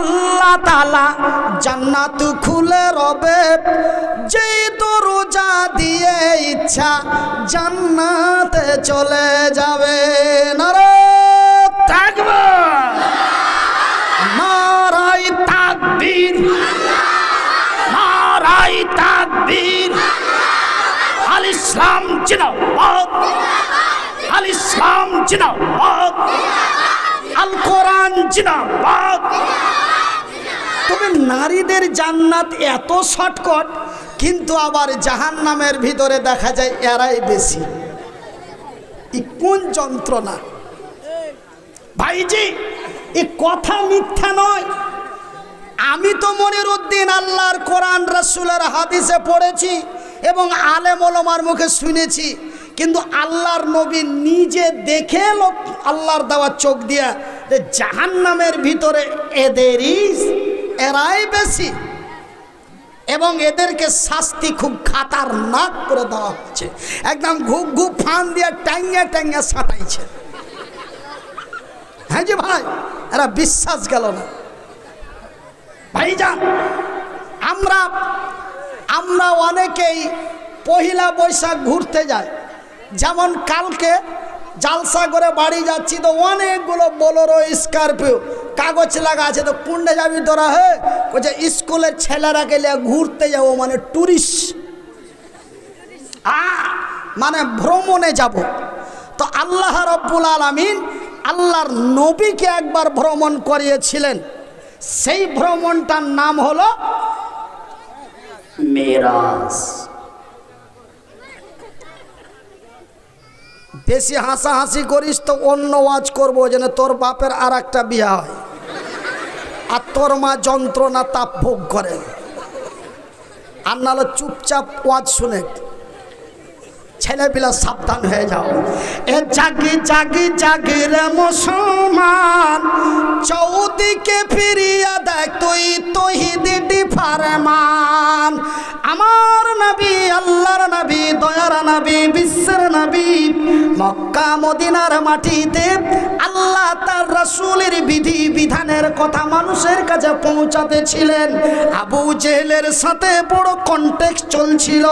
আল্লাহ তালা জান্নাত খুলে রবে। যে দরজা দিয়ে ইচ্ছা জান্নাতে চলে যাবে। নারে থাকবে নারাই তাকবীর। নারাই তাকবীর। আল ইসলাম জিন্দাবাদ। আল ইসলাম জিন্দাবাদ। আল কোরআন জিন্দাবাদ। তবে নারীদের জান্নাত এত শর্টকট, কিন্তু আবার জাহান নামের ভিতরে দেখা যায় এরাই বেশি। কোন যন্ত্রণা? ভাইজি এ কথা মিথ্যা নয়। আমি তো মনির উদ্দিন আল্লাহর কোরআন, রসুলের হাদিসে পড়েছি এবং আলেম ওলমার মুখে শুনেছি, কিন্তু আল্লাহর নবী নিজে দেখে লোক আল্লাহর দেওয়া চোখ দিয়া যে জাহান নামের ভিতরে এদেরই এরাই বেশি। এবং এদেরকে শাস্তি খুব খাতারনাক করে দেওয়া হচ্ছে। একদম ঘুপ ঘুপ ফান দিয়ে ট্যাঙ্গে ট্যাঙ্গে সাঁটাইছে। হ্যাঁ যে ভাই? এরা বিশ্বাস গেল না। ভাই ভাইজান, আমরা আমরা অনেকেই পহিলা বৈশাখ ঘুরতে যাই। যেমন কালকে জালসা করে বাড়ি যাচ্ছি তো অনেকগুলো বোলোরো স্করপিও, কাগজ লাগা আছে তো কুন্ডে যাবি তোরা, হে? বলছে স্কুলের ছেলেরা গেলে ঘুরতে যাব মানে ট্যুরিস্ট আ মানে ভ্রমণে যাব। তো আল্লাহ রব্বুল আলমিন আল্লাহর নবীকে একবার ভ্রমণ করিয়েছিলেন। সেই ভ্রমণটার নাম হলো মেরাজ। বেশি হাসাহাসি করিস তো অন্য ওয়াজ করব যেন তোর বাপের আর একটা বিয়া হয়। আর তোর মা যন্ত্রণা তাপ ভোগ করে। আর নাহলে চুপচাপ ওয়াজ শুনে ছেলেপিলা সাবধান হয়ে যাও। এ জাগি জাগি জাগি রে মুসলমান, চৌদিকে ফিরিয়া দেখ তুই তহিদি ফারমান। আমার নবী, আল্লাহর নবী নবী, বিশ্বের নবী, মক্কা, মদিনার মাটিতে আল্লাহ তার রাসূলের বিধি বিধানের কথা মানুষের কাছে পৌঁছাতে ছিলেন আবু জেহেলের সাথে বড় কন্টেক্স চলছিল।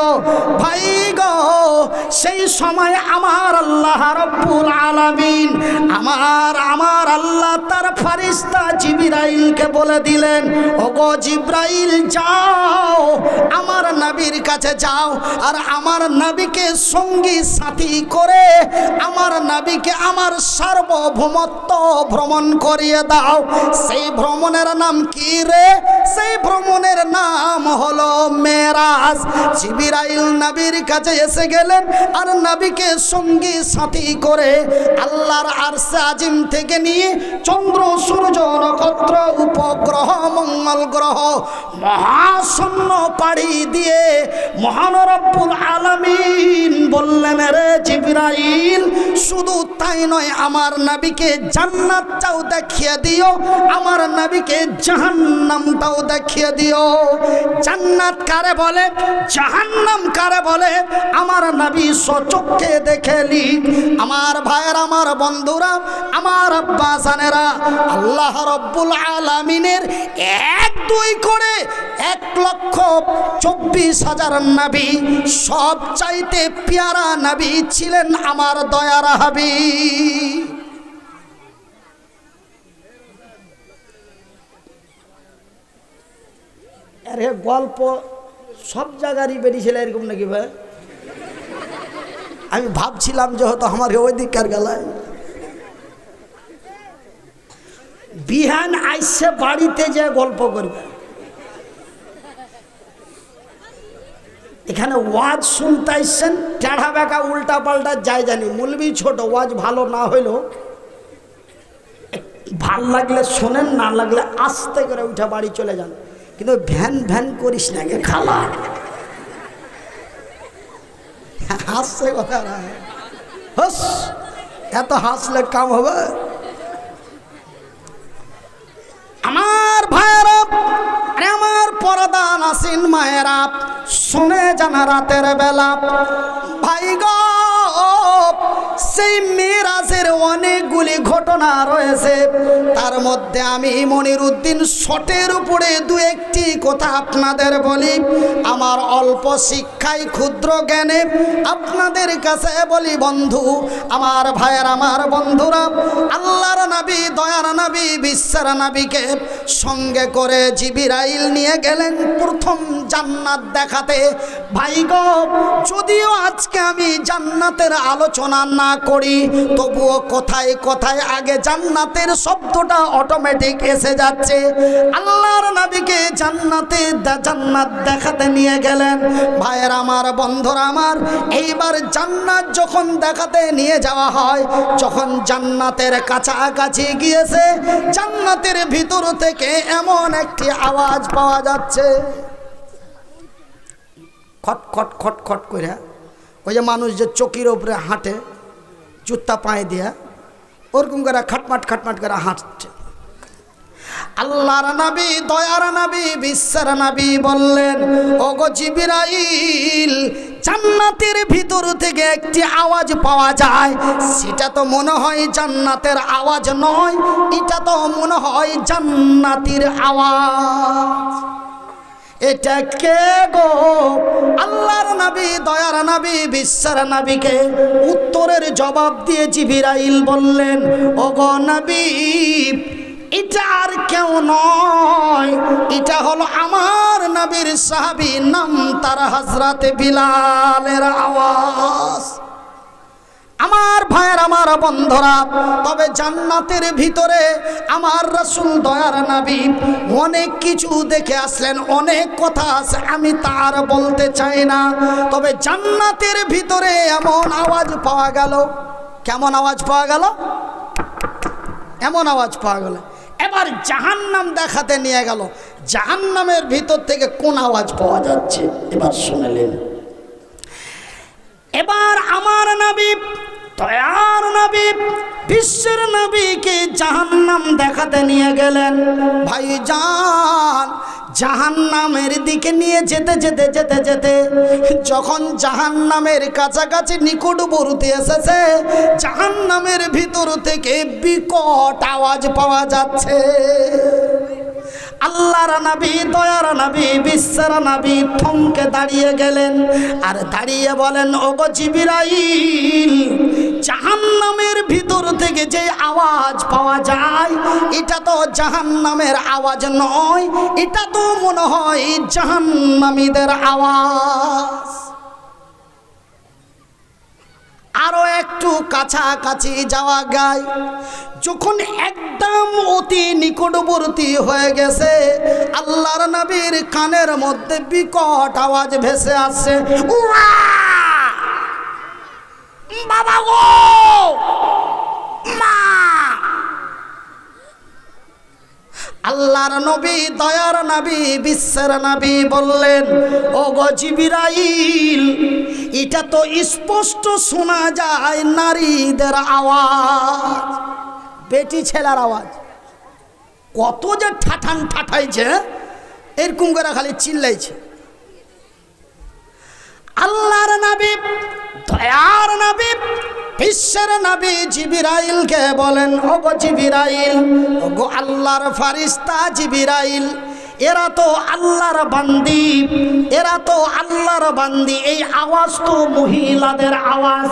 ভাই গো, সেই সময় আমার আল্লাহ রব্বুল আলামিন আমার আমার আল্লাহ তার ফারিস্তা জিবরাইলকে বলে দিলেন, ওগো জিব্রাইল, যাও, আমার নবীর কাছে যাও, আর আমার নবীকে সঙ্গী সাথী করে আমার নাবিকে আমার সার্বভৌমত্ব ভ্রমণ করিয়ে দাও। সেই ভ্রমণের নাম কি রে? সেই ভ্রমণের নাম হলো মেরাজ। জিবিরাইল নবীর কাছে এসে গেলেন আর নাবিকে সঙ্গী সাথী করে আল্লাহর আরশে আজিম থেকে নিয়ে চন্দ্র, সূর্য, নক্ষত্র, উপগ্রহ, মঙ্গল গ্রহ মহাশূন্য পাড়ি দিয়ে মহানরব্বুল আলামিন বললেন রে জিবরাইল, শুধু তাই নয়, আমার নবীকে জান্নাতটাও দেখিয়ে দিও, আমার নবীকে জাহান্নামটাও দেখিয়ে দিও। জান্নাত কারে বলে? জাহান্নাম কারে বলে? আমার নবী সচক্ষে দেখে লিখ আমার ভাইয়ের, আমার বন্ধুরা, আমার আব্বা জানেরা, আল্লাহ রব্বুল আলামিনের এক, দুই করে এক লক্ষ চব্বিশ হাজার নাবি সব চাইতে পেয়ারা নাবি ছিলেন আমার দয়ার হাবি আরে গল্প সব জায়গারই বেরিয়েছিল এরকম নাকি ভাই? আমি ভাবছিলাম যে হয়তো আমার ওই দিককার গেলায়। বিহান আইসে বাড়িতে যে গল্প করবে। এখানে ওয়াজ শুনতে আসছেন টেढ़া বেকা উল্টা পাল্টা যাই জানি। মুলবি ছোট, ওয়াজ ভালো না হইলেও ভালো লাগলে শোনেন, না লাগলে আস্তে করে উঠে বাড়ি চলে যান। কিন্তু ভ্যান ভ্যান করিস না গে খালা। হাসছে কথা না হস, এত হাসলে কাম হবে? আমার ভাইয়েরা আমার পরদা নাসিন মায়েরা। শুনে জানা রাতের বেলা সেই মেয়েরাজের অনেকগুলি ঘটনা রয়েছে। তার মধ্যে আমি মনির উদ্দিন শটের উপরে দু একটি কথা আপনাদের বলি। আমার অল্প শিক্ষায় ক্ষুদ্র জ্ঞানে আপনাদের কাছে বলি বন্ধু, আমার ভাইয়ের, আমার বন্ধুরা, আল্লাহর নাবি, দয়ার নাবি, বিশ্বের নাবিকে সঙ্গে করে জিবিরাইল নিয়ে গেলেন প্রথম জান্নাত দেখাতে। ভাই যদিও আজকে আমি জান্নাতের আলোচনা না করি, তবুও কোথায় কোথায় আগে জান্নাতের শব্দটা অটোমেটিক এসে যাচ্ছে। আল্লাহর নবীকে জান্নাতে জান্নাত দেখাতে নিয়ে গেলেন। ভাইয়ের আমার, বন্ধুরা আমার, এইবার জান্নাত যখন দেখাতে নিয়ে যাওয়া হয়, যখন জান্নাতের কাছাকাছি গিয়েছে, জান্নাতের ভিতর থেকে এমন একটি আওয়াজ পাওয়া যাচ্ছে। খট খট খট খট করে ওই যে মানুষ যে চকির উপরে হাঁটে জুতা পায়ে দিয়া ওরকম করে খাটমাট খাটমাট করে হাঁটছে। আল্লাহর নবী, দয়ার নবী, বিশ্বের নবী বললেন, ওগো জিবিরাইল, জান্নাতের ভিতর থেকে একটি আওয়াজ পাওয়া যায়। সেটা তো মনে হয় জান্নাতের আওয়াজ নয়, এটা তো মনে হয় জান্নাতের আওয়াজ। এটা কে গো? আল্লাহর নবী, দয়ার নবী, বিশ্বের নবীকে উত্তরের জবাব দিয়ে জিবিরাইল বললেন ও গো নবী, এটা আর কেউ নয়। এটা হলো আমার নবীর সাহাবী নাম, তার হজরতে বিলালের আওয়াজ। আমার ভাইয়ের, আমার বন্ধুরা, তবে জান্নাতের ভিতরে আমার রসুল দয়ার নাবি অনেক কিছু দেখে আসলেন, অনেক কথা আছে, আমি তার বলতে চাই না। তবে জান্নাতের ভিতরে এমন আওয়াজ পাওয়া গেল। কেমন আওয়াজ পাওয়া গেল? এমন আওয়াজ পাওয়া গেল। এবার জাহান্নাম দেখাতে নিয়ে গেল। জাহান্নামের ভিতর থেকে কোন আওয়াজ পাওয়া যাচ্ছে? এবার শুনলেন এবার আমার নবী দয়ার নবী, বিশ্বের নবীকে জাহান্নাম দেখাতে নিয়ে গেলেন। ভাই জান জাহান্নামের দিকে নিয়ে যেতে যেতে যেতে যেতে যখন জাহান্নামের কাছাকাছি নিকটবর্তী এসেছে, জাহান্নামের ভিতর থেকে বিকট আওয়াজ পাওয়া যাচ্ছে। আল্লাহর নবী, দয়ার নবী, বিশ্বের নবী থমকে দাঁড়িয়ে গেলেন আর দাঁড়িয়ে বলেন, ওগো জিবিরাইল, জাহান্নামের ভিতর থেকে যে আওয়াজ পাওয়া যায়, এটা তো জাহান্নামের আওয়াজ নয়, এটা তো মনে হয় জাহান্নামীদের আওয়াজ। আরও একটু কাছাকাছি যাওয়া গায় যখন একদম অতি নিকটবর্তী হয়ে গেছে, আল্লাহর নবীর কানের মধ্যে বিকট আওয়াজ ভেসে আসছে! বাবা গো! মা! আল্লাহর নবী, দয়ার নবী, বিশ্বের নবী বললেন ও গজিবিরাইল এটা তো স্পষ্ট শোনা যায় নারীদের আওয়াজ, বেটি ছেলার আওয়াজ। কত যে ঠাঠান ঠাঠাইছে, এরকম করে খালি চিল্লাইছে। আল্লাহর নবী, দয়ার নবী বিশ্বের নবী জিবিরাইলকে বলেন ওগো জিবিরাইল ওগো আল্লাহর ফারিস্তা জিবিরাইল এরা তো আল্লাহর বান্দি। এরা তো আল্লাহর বান্দি। এই আওয়াজ তো মহিলাদের আওয়াজ।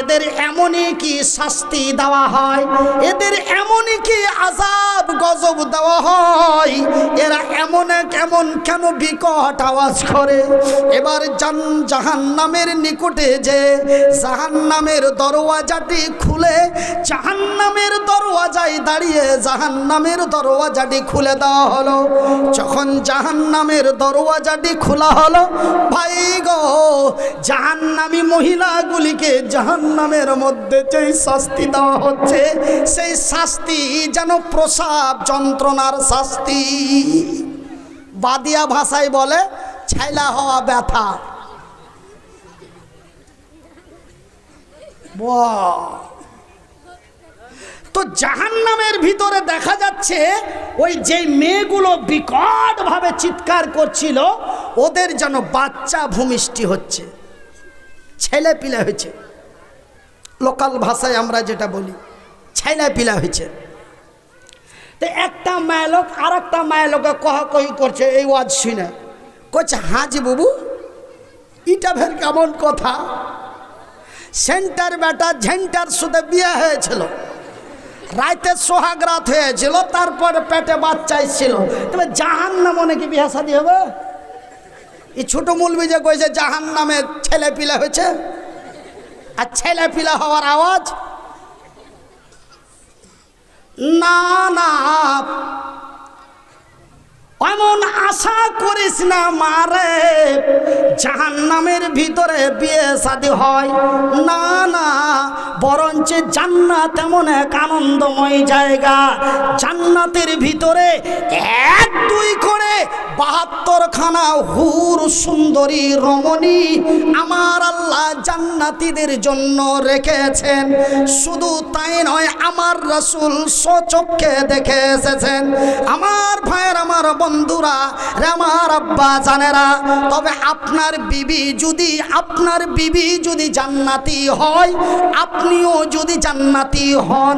এদের এমনই কি শাস্তি দেওয়া হয়? এদের এমনই কি আজাব গজব দেওয়া হয়? এরা এমন কেমন কেন বিকট আওয়াজ করে? এবার জান জাহান নামের নিকটে যে জাহান নামের দরওয়াজাটি খুলে জাহান নামের দরওয়াজায় দাঁড়িয়ে জাহান নামের দরওয়াজাটি খুলে দেওয়া হলো। যখন জাহান নামের দরওয়াজাটি খোলা হলো। ভাই গো জাহান নামী মহিলাগুলিকে জাহান নামের মধ্যে যেই শাস্তি দেওয়া হচ্ছে, সেই শাস্তি যেন প্রসাব যন্ত্রণার শাস্তি। বাদিয়া ভাষায় বলে, ছাইলা হওয়া ব্যথা। বাহ! তো জাহান্নামের ভিতরে দেখা যাচ্ছে ওই যে মেয়েগুলো বিকটভাবে চিৎকার করছিল, ওদের যেন বাচ্চা ভূমিষ্ঠি হচ্ছে ছেলে পিলে হয়েছে। লোকাল ভাষায় আমরা যেটা বলি ছেলে পিলা হয়েছে। তো একটা মায় লোক আর একটা মায় লোকে কহ কহি করছে, এই ওয়াজ শুনে। কচ্ছে হাজি বাবু ইটা ফের কেমন কথা? সেন্টার বেটা, ঝেন্টার সুদে বিয়ে হয়েছিল। রাইতে সোহাগ রাত হয়েছিল, তারপরে পেটে বাচ্চা ছিল। তবে জাহান নাম নাকি বিহা শাদি হবে? এই ছোট মুলবি যে কইছে জাহান নামে ছেলে পিলা হয়েছে? আর ছেলে পিলা হওয়ার আওয়াজ? না না। এমন আশা করিস না মারে জাহান নামের ভিতরে বিয়ে শাদী হয়। না না, বরঞ্চ জান্নাত এমন এক আনন্দময় জায়গা। জান্নাতের ভিতরে এক দুই করে বাহাত্তর খানা হুর সুন্দরী রমণী আমার আল্লাহ জান্নাতীদের জন্য রেখেছেন। শুধু তাই নয়, আমার রসুল সচক্ষে দেখে এসেছেন। আমার ভাইয়ের, আমার বন্ধুরা আমার আব্বা জানেরা, তবে আপনার বিবি যদি, আপনার বিবি যদি জান্নাতি হয়, আপনিও যদি জান্নাতি হন,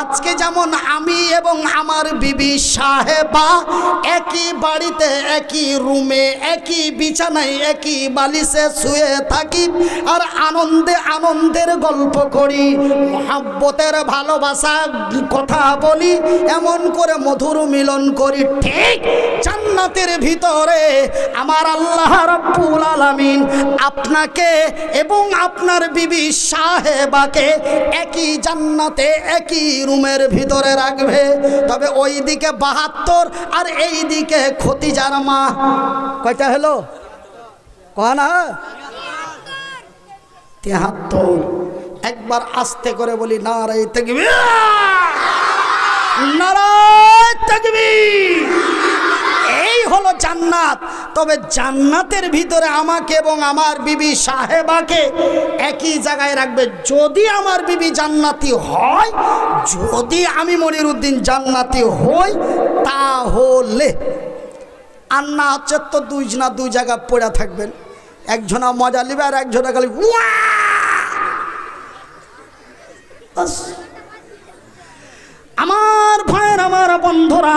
আজকে যেমন আমি এবং আমার বিবি সাহেবা একই বাড়িতে, একই রুমে একই বিছানায়, একই বালিশে শুয়ে থাকি আর আনন্দে আনন্দের গল্প করি। মহাব্বতের ভালোবাসা কথা বলি, এমন করে মধুর মিলন করি। ঠিক জান্নাতের ভিতরে আমার আল্লাহ রব্বুল আলামিন আপনাকে এবং আপনার বিবি সাহেবাকে একই জান্নাতে, একই রুমের ভিতরে রাখবে। তবে ওই দিকে বাহাত্তর আর এই দিকে খতিজার মা। কয়টা হলো? কয় না? তেহাত্তর। একবার আস্তে করে বলি নারাই তেগবি নারায় তাকবীর। এই হলো জান্নাত। তবে জান্নাতের ভিতরে আমাকে এবং আমার বিবি সাহেবাকে একই জায়গায় রাখবে। যদি আমার বিবি জান্নাতি হয়, যদি আমি মনির উদ্দিন জান্নাতি হই, তাহলে আর না হচ্ছে তো দুইজনা দুই জায়গা পড়ে থাকবেন একজনা মজা নেবে আর একজনা খালি। আমার ভাইয়ের, আমার বন্ধুরা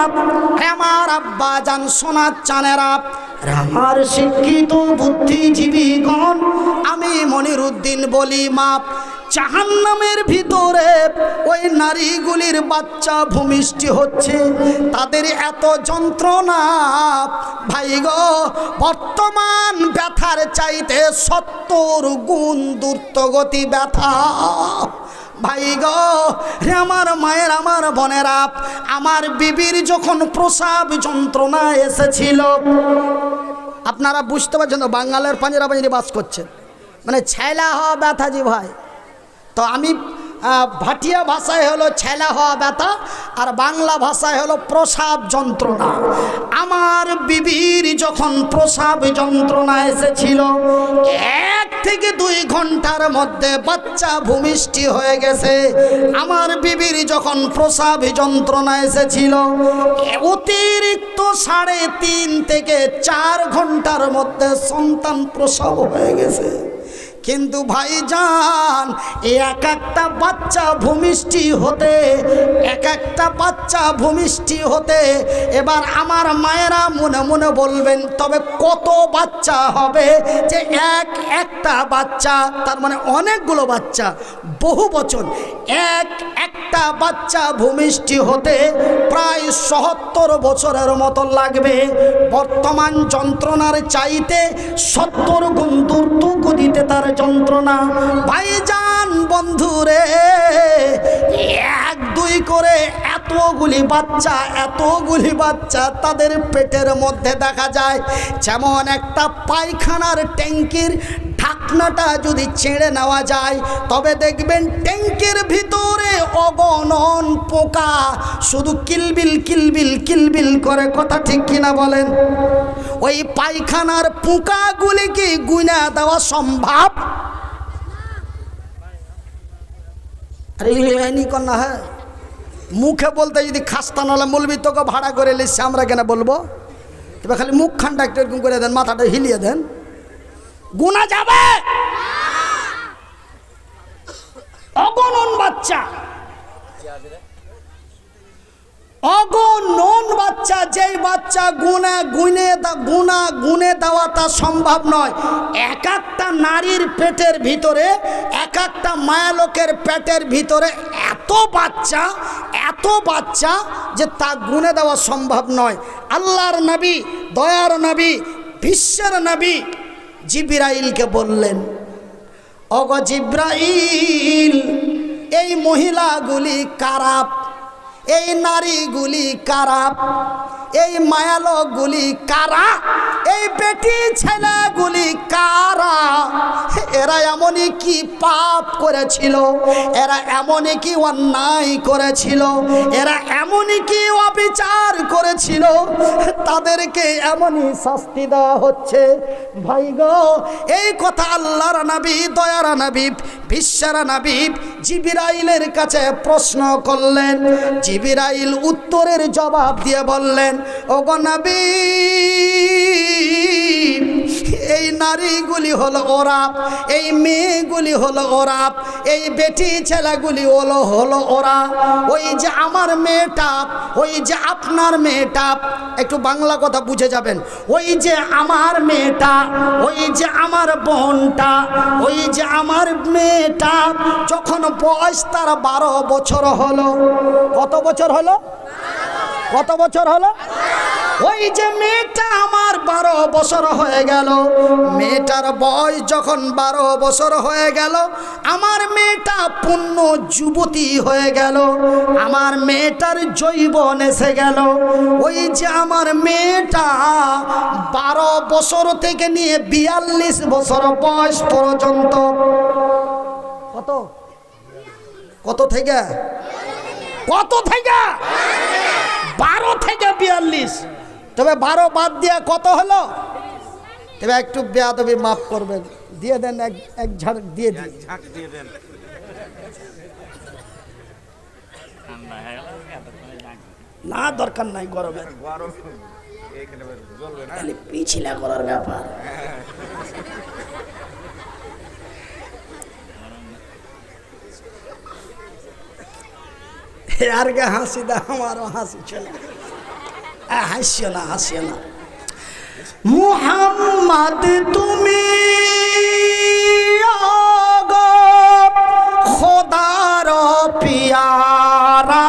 আমার আব্বা জান, সোনার চানেরা আমার শিক্ষিত বুদ্ধিজীবীগণ আমি মনিরুদ্দিন বলি মাপ, জাহান্নামের ভিতরে ওই নারীগুলির বাচ্চা ভূমিষ্ঠি হচ্ছে, তাদের এত যন্ত্রণা, ভাই গো, বর্তমান ব্যথার চাইতে সত্তর গুণ দ্রুতগতি ব্যথা। ভাই গো, রে আমার মায়ের, আমার বোনেরা আমার বিবির যখন প্রসাব যন্ত্রণা এসেছিল, আপনারা বুঝতে পারছেন তো, বাঙালের পাঞ্জারা পাঞ্জারি বাস করছেন মানে ছেলা হওয়া ব্যথা জি ভাই তো আমি ভাটিয়া ভাষায় হলো ছেলা হওয়া ব্যথা, আর বাংলা ভাষায় হলো প্রসাব যন্ত্রণা। আমার বিবির যখন প্রসাব যন্ত্রণা এসেছিল, এক থেকে দুই ঘণ্টার মধ্যে বাচ্চা ভূমিষ্ঠি হয়ে গেছে। আমার বিবির যখন প্রসাব যন্ত্রণা এসেছিল, অতিরিক্ত সাড়ে তিন থেকে চার ঘণ্টার মধ্যে সন্তান প্রসব হয়ে গেছে। কিন্তু ভাই ভাইজান, এক একটা বাচ্চা ভূমিষ্ঠি হতে, এক একটা বাচ্চা ভূমিষ্ঠি হতে, এবার আমার মায়েরা মনে মনে বলবেন, তবে কত বাচ্চা হবে যে এক একটা বাচ্চা, তার মানে অনেকগুলো বাচ্চা, বহু বচন। এক, একটা বাচ্চা ভূমিষ্ঠি হতে প্রায় সত্তর বছরের মতো লাগবে। বর্তমান যন্ত্রণার চাইতে সত্তর গুণ দ্রুত গতিতে তার যন্ত্রণা। ভাইজান বন্ধুরে এক, দুই করে এতগুলি বাচ্চা এতগুলি বাচ্চা তাদের পেটের মধ্যে দেখা যায়। যেমন একটা পায়খানার ট্যাঙ্কির ঢাকনাটা যদি ছেড়ে নেওয়া যায়, তবে দেখবেন ট্যাঙ্কের ভিতরে অগণন পোকা। শুধু কিলবিল কিলবিল কিলবিল করে কথা ঠিক কিনা বলেন? ওই পায়খানার পোকাগুলি কি গুনা দেওয়া সম্ভব? হ্যাঁ। মুখে বলতে যদি খাস্তা নাহলে বলবি, তোকে ভাড়া করে লিখছে আমরা কেন বলব? এবার খালি মুখ খানটা একটু এরকম করে দেন, মাথাটা হিলিয়ে দেন। গুনা যাবে? অগণন বাচ্চা। অগণন বাচ্চা, যেই বাচ্চা গুণা গুনে গুণা গুনে দেওয়াটা সম্ভব নয়। এক একটা নারীর পেটের ভিতরে, এক একটা মায়ালোকের পেটের ভিতরে এত বাচ্চা এত বাচ্চা যে তা গুনে দেওয়া সম্ভব নয়। আল্লাহর নবী, দয়ার নবী, বিশ্বের নবী জিবিরাইলকে বললেন অগ জিব্রাইল এই মহিলাগুলি কারাপ এই নারীগুলি কারা এই মায়ালকগুলি কারা? এই বেটি ছেলেগুলি কারা? এরা এমনই কি পাপ করেছিল? এরা এমনই কি অন্যায় করেছিল? এরা এমনই কি অবিচার করেছিল? তাদেরকে এমনই শাস্তি দেওয়া হচ্ছে। ভাই গো, এই কথা আল্লাহর নবী, দয়ার নবী, বিশ্বের নবী জিবিরাইলের কাছে প্রশ্ন করলেন। জিবিরাইল উত্তরের জবাব দিয়ে বললেন নবী, এই নারীগুলি হলো ওরাপ এই মেয়েগুলি হলো ওরাপ এই বেটি ছেলেগুলি হলো হলো ওরা ওই যে আমার মেয়েটা, ওই যে আপনার মেয়েটা, একটু বাংলা কথা বুঝে যাবেন। ওই যে আমার মেয়েটা, ওই যে আমার বোনটা, ওই যে আমার মেয়েটা, যখন বয়স তার বারো বছর হলো, কত বছর হলো? কত বছর হলো? ওই যে মেয়েটা আমার বারো বছর হয়ে গেল। মেয়েটার বয়স যখন বারো বছর হয়ে গেল, আমার মেয়েটা পূর্ণ যুবতী হয়ে গেল। আমার মেয়েটার জৈবন এসে গেল। ওই যে আমার মেয়েটা বারো বছর থেকে নিয়ে বিয়াল্লিশ বছর বয়স পর্যন্ত। কত? কত থেকে? কত থেকে? বারো থেকে বিয়াল্লিশ। তবে বারো বাদ দিয়ে কত হলো? তবে একটু বেয়াদবি মাফ করবেন। দিয়ে দেন এক এক ঝাড় দিয়ে দিন। না দরকার নাই গরম। পিছিলা করার ব্যাপার। আর গে হাসি দা, আমারও হাসি চলে। হাসিও না হাসিও না। মুহাম্মদ, তুমি খোদার পিয়ারা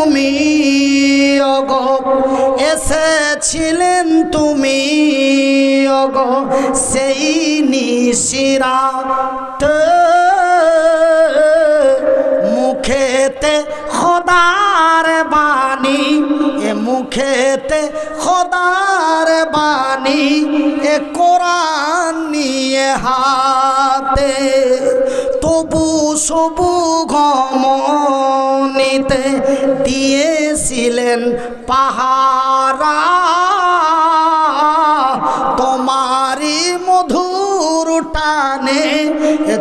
তুমি অগ এসেছিলেন তুমি অগ সেই নিশিরাত মুখেতে খোদার বাণী, এ মুখেতে খোদার বাণী, এ কোরআন নিয়ে হাতে তবু সবু গমনিতে দিয়েছিলেন পাহারা। তোমারি মধুর টানে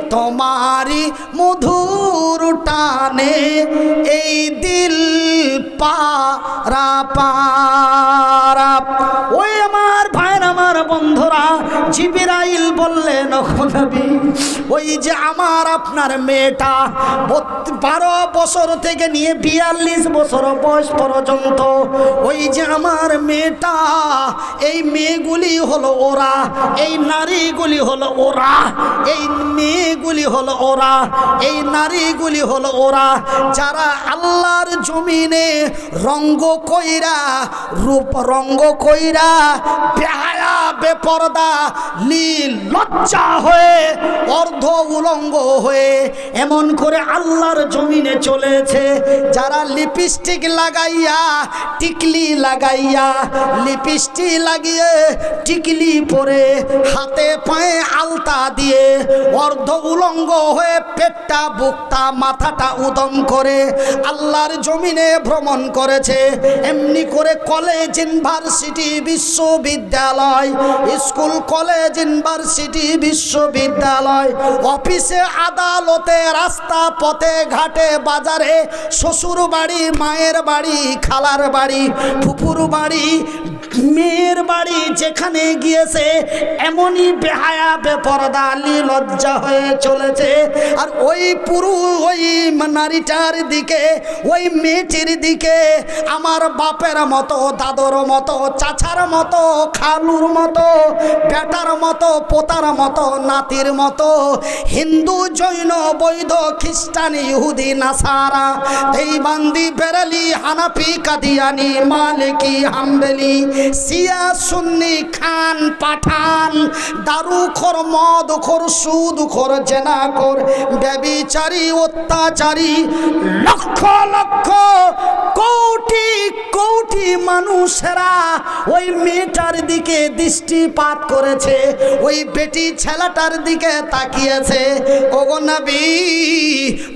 তোমারি মধুর টানে এই দিল পারা পারা জিবিরাইল বললেন নবী, ওই যে আমার আপনার মেয়েটা বারো বছর থেকে নিয়ে বিয়াল্লিশ বছর বয়স পর্যন্ত, ওই যে আমার মেয়েটা, এই মেয়েগুলি হলো ওরা, এই নারীগুলি হলো ওরা, এই মেয়েগুলি হলো ওরা, এই নারীগুলি হলো ওরা যারা আল্লাহর জমিনে রঙ্গ কইরা, রূপ রঙ্গ কইরা বেহায়া, বেপরদা, লীল, লজ্জা হয়ে, অর্ধ উলঙ্গ হয়ে এমন করে আল্লাহর জমিনে চলেছে। যারা লিপস্টিক লাগাইয়া, টিকলি লাগাইয়া, লিপস্টিক লাগিয়ে, টিকলি পরে হাতে পায়ে আলতা দিয়ে অর্ধ উলঙ্গ হয়ে পেটটা, বুকটা, মাথাটা উদম করে আল্লাহর জমিনে ভ্রমণ করেছে। এমনি করে কলেজ, ইউনিভার্সিটি, বিশ্ববিদ্যালয়, স্কুল, কলেজ, ইউনিভার্সিটি, বিশ্ববিদ্যালয়, অফিসে আদালতে, রাস্তা, পথে, ঘাটে, বাজারে শ্বশুর বাড়ি মায়ের বাড়ি, খালার বাড়ি, ফুপুর বাড়ি, মেয়ের বাড়ি যেখানে গিয়েছে, এমনই বেহায়া, বেপরদা লজ্জা হয়ে চলেছে আর ওই পুরু, ওই নারীটার দিকে, ওই মেয়েটির দিকে, আমার বাপের মতো, দাদর মতো, চাচার মতো, খালুর মতো, বেটার মতো, পোতার মতো, নাতির মতো, হিন্দু, জৈন, বৈধ, খ্রিস্টান, ইহুদি, নাসারা, দেইবান্দি, বেরালি, হানাফি, কাদিয়ানি, মালিকি, হাম্বেলি সিয়া সুন্নি, খান, পাঠান দারু খোর মদ খোর সুদ খোর জেনা খোর ব্যবিচারী, অত্যাচারী, লক্ষ লক্ষ কোটি কোটি মানুষেরা ওই মেয়েটার দিকে দৃষ্টিপাত করেছে, ওই বেটি ছেলেটার দিকে তাকিয়েছে। ওগো নবী,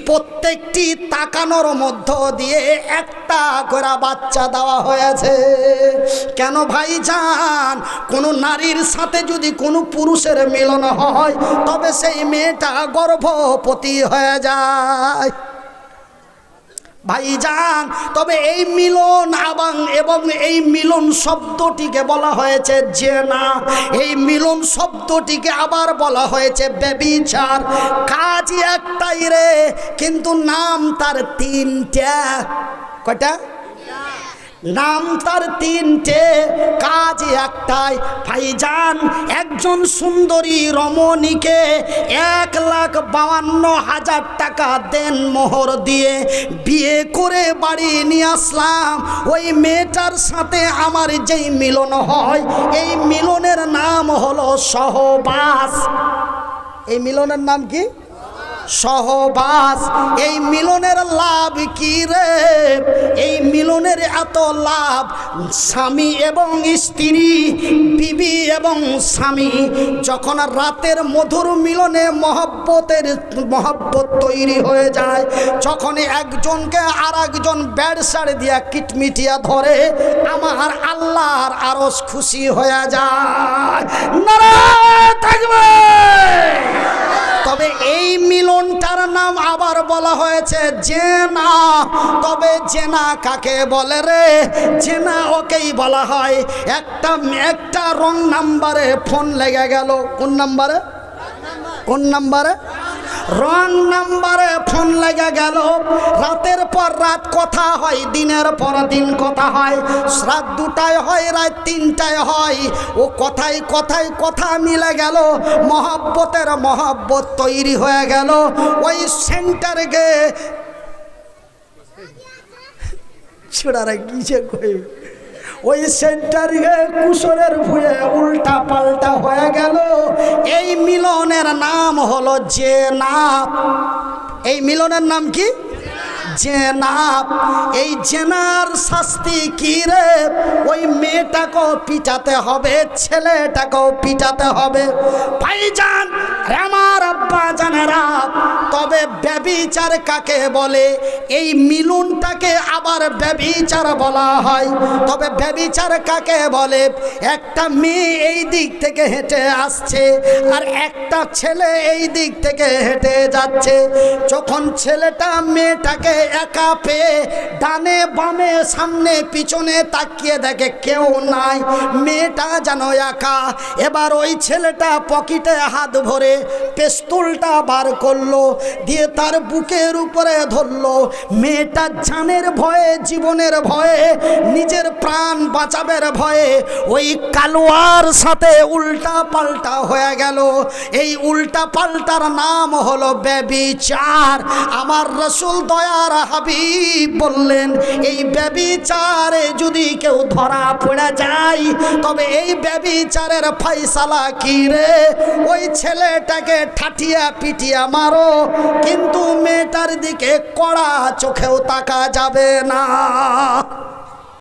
প্রত্যেকটি তাকানোর মধ্য দিয়ে একটা করে বাচ্চা দেওয়া হয়েছে। কেন ভাই যান কোনো নারীর সাথে যদি কোনো পুরুষের মিলন হয়, তবে সেই মেয়েটা গর্ভবতী হয়ে যায়। ভাইজান, তবে এই মিলন আবাং এবং এই মিলন শব্দটিকে বলা হয়েছে যে না এই মিলন শব্দটিকে আবার বলা হয়েছে ব্যবিচার। কাজ একটাই রে, কিন্তু নাম তার তিনটা। কয়টা? নাম তার তিনটে, কাজ একটাই। ভাইজান, একজন সুন্দরী রমণীকে এক লাখ বাউান্ন হাজার টাকা দেন মোহর দিয়ে। বিয়ে করে বাড়ি নিয়ে আসলাম। ওই মেয়েটার সাথে আমার যেই মিলন হয়, এই মিলনের নাম হলো সহবাস। এই মিলনের নাম কি? সহবাস, এই মিলনের লাভ কি রে? এই মিলনের এত লাভ, স্বামী এবং স্ত্রী, বিবি এবং স্বামী, যখন রাতের মধুর মিলনে মহব্বতের, মহব্বত তৈরি হয়ে যায়, যখন একজনকে আর একজন ব্যাড সাড়ে দিয়া কিটমিটিয়া ধরে, আমার আল্লাহর আরস খুশি হয়ে যায়। নারায় থাকবে! তবে এই মিলনটার নাম আবার বলা হয়েছে জেনা। তবে জেনা কাকে বলে রে? জেনা ওকেই বলা হয়। একটা একটা রং নাম্বারে ফোন লেগে গেল। কোন নাম্বারে? কোন নাম্বারে? রং নাম্বারে ফোন লেগে গেল। রাতের পর রাত কথা হয়, দিনের পর দিন কথা হয়। রাত দুটায় হয়, রাত তিনটায় হয়। ও কথায় কথায় কথা মিলে গেল। মহাব্বতের মহাব্বত তৈরি হয়ে গেল। ওই সেন্টারে গে ছোড়ারা কিসে কই ওই সেন্টারে কুসরের ভুয়ে উল্টা পাল্টা হয়ে গেল। এই মিলনের নাম হলো যে না এই মিলনের নাম কি? জেনাব, এই জেনার শাস্তি কি রে? ওই মেয়েটাকেও পিটাতে হবে, ছেলেটাকেও পিটাতে হবে। ভাইজান আমার আব্বা জানেরা, তবে ব্যবিচার কাকে বলে? এই মিলনটাকে আবার ব্যবিচার বলা হয়। তবে ব্যবিচার কাকে বলে? একটা মেয়ে এই দিক থেকে হেঁটে আসছে, আর একটা ছেলে এই দিক থেকে হেঁটে যাচ্ছে। যখন ছেলেটা মেয়েটাকে একা পেয়ে ডানে বামে সামনে পিছনে তাকিয়ে দেখে কেউ নাই। মেয়েটা যেন একা। এবার ওই ছেলেটা পকেটে হাত ভরে পেস্তুলটা বার করল, দিয়ে তার বুকের উপরে ধরলো। মেয়েটা জানের ভয়ে, জীবনের ভয়ে, নিজের প্রাণ বাঁচাবের ভয়ে ওই কালোয়ার সাথে উল্টা পাল্টা হয়ে গেল। এই উল্টা পাল্টার নাম হলো ব্যবিচার। আমার রসুল দয়ার আল্লাহর হাবিব বললেন, এই ব্যবিচারে যদি কেউ ধরা পড়ে যায়, তবে এই ব্যবিচারের ফাইসালা কি রে? ওই ছেলেটাকে ঠাটিয়া পিটিয়া মারো, কিন্তু মেয়েটার দিকে কড়া চোখেও তাকা যাবে না।